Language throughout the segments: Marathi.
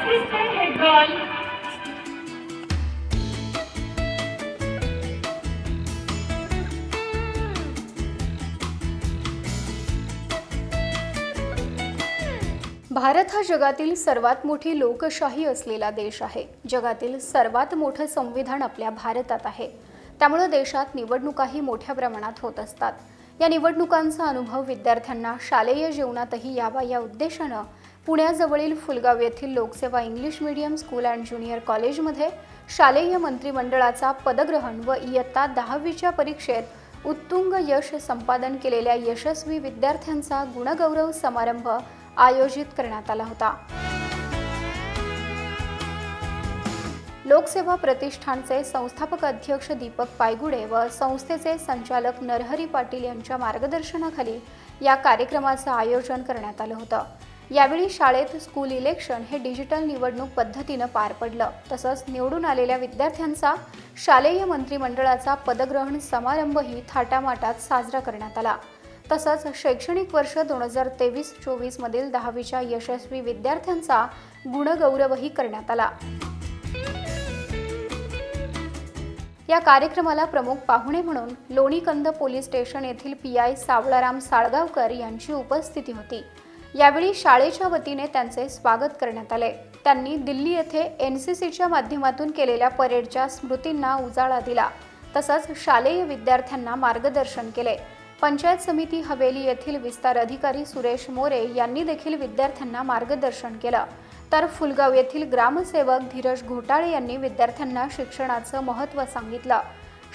भारत हा जगातील सर्वात मोठी लोकशाही असलेला देश आहे. जगातील सर्वात मोठं संविधान आपल्या भारतात आहे. त्यामुळे देशात निवडणुकाही मोठ्या प्रमाणात होत असतात. या निवडणुकांचा अनुभव विद्यार्थ्यांना शालेय जीवनातही यावा या उद्देशानं पुण्याजवळील फुलगाव येथील Lokseva English medium school and junior कॉलेजमध्ये शालेय मंत्रिमंडळाचा पदग्रहण व इयत्ता दहावीच्या परीक्षेत उत्तुंग यश संपादन केलेल्या यशस्वी विद्यार्थ्यांचा गुणगौरव समारंभ आयोजित करण्यात आला होता. लोकसेवा प्रतिष्ठानचे संस्थापक अध्यक्ष दीपक पायगुडे व संस्थेचे संचालक नरहरी पाटील यांच्या मार्गदर्शनाखाली या कार्यक्रमाचं आयोजन करण्यात आलं होतं. यावेळी शाळेत स्कूल इलेक्शन हे डिजिटल निवडणूक पद्धतीनं पार पडलं. तसंच निवडून आलेल्या विद्यार्थ्यांचा शालेय मंत्रिमंडळाचा पदग्रहण समारंभही थाटामाटात साजरा करण्यात आला. तसंच शैक्षणिक वर्ष दोन हजार तेवीस चोवीसमधील दहावीच्या यशस्वी विद्यार्थ्यांचा गुणगौरवही करण्यात आला. या कार्यक्रमाला प्रमुख पाहुणे म्हणून लोणीकंद पोलीस स्टेशन येथील पी आय सावळाराम साळगावकर यांची उपस्थिती होती. यावेळी शाळेच्या वतीने त्यांचे स्वागत करण्यात आले. त्यांनी दिल्ली येथे एन सी सीच्या माध्यमातून केलेल्या परेडच्या स्मृतींना उजाळा दिला. तसंच शालेय विद्यार्थ्यांना मार्गदर्शन केले. पंचायत समिती हवेली येथील विस्तार अधिकारी सुरेश मोरे यांनी देखील विद्यार्थ्यांना मार्गदर्शन केलं. तर फुलगाव येथील ग्रामसेवक धीरज घोटाळे यांनी विद्यार्थ्यांना शिक्षणाचं महत्त्व सांगितलं.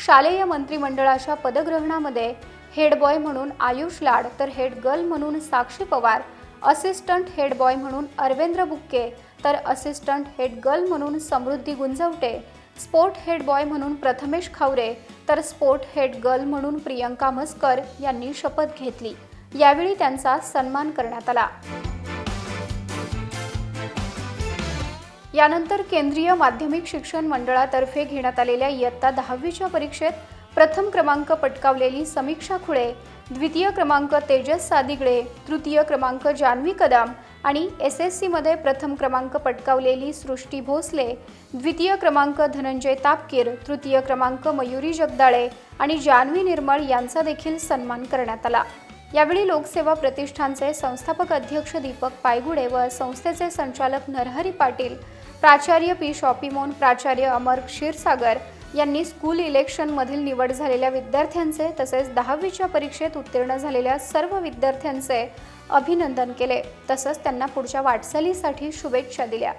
शालेय मंत्रिमंडळाच्या पदग्रहणामध्ये हेड बॉय म्हणून आयुष लाड तर हेड गर्ल म्हणून Sakshi Pawar assistant head boy म्हणून अरवेंद्र बुक्के तर असिस्टंट हेड गर्ल म्हणून Samruddhi Gunjavate sport head boy म्हणून प्रथमेश खावरे तर स्पोर्ट हेड गर्ल म्हणून प्रियंका मस्कर यांनी शपथ घेतली. यावेळी त्यांचा सन्मान करण्यात आला. यानंतर केंद्रीय माध्यमिक शिक्षण मंडळातर्फे घेण्यात आलेल्या इयत्ता दहावीच्या परीक्षेत प्रथम क्रमांक पटकावलेली समीक्षा खुळे द्वितीय क्रमांक तेजस सादिगळे तृतीय क्रमांक जान्हवी कदम आणि एस एस सीमध्ये प्रथम क्रमांक पटकावलेली सृष्टी भोसले द्वितीय क्रमांक धनंजय तापकीर तृतीय क्रमांक मयुरी जगदाळे आणि जान्हवी निर्मळ यांचा देखील सन्मान करण्यात आला. यावेळी लोकसेवा प्रतिष्ठानचे संस्थापक अध्यक्ष दीपक पायगुडे व संस्थेचे संचालक नरहरी पाटील प्राचार्य पी शॉपिमोन प्राचार्य अमर क्षीरसागर यांनी स्कूल इलेक्शनमधील निवड झालेल्या विद्यार्थ्यांचे तसेच दहावीच्या परीक्षेत उत्तीर्ण झालेल्या सर्व विद्यार्थ्यांचे अभिनंदन केले. तसंच त्यांना पुढच्या वाटचालीसाठी शुभेच्छा दिल्या.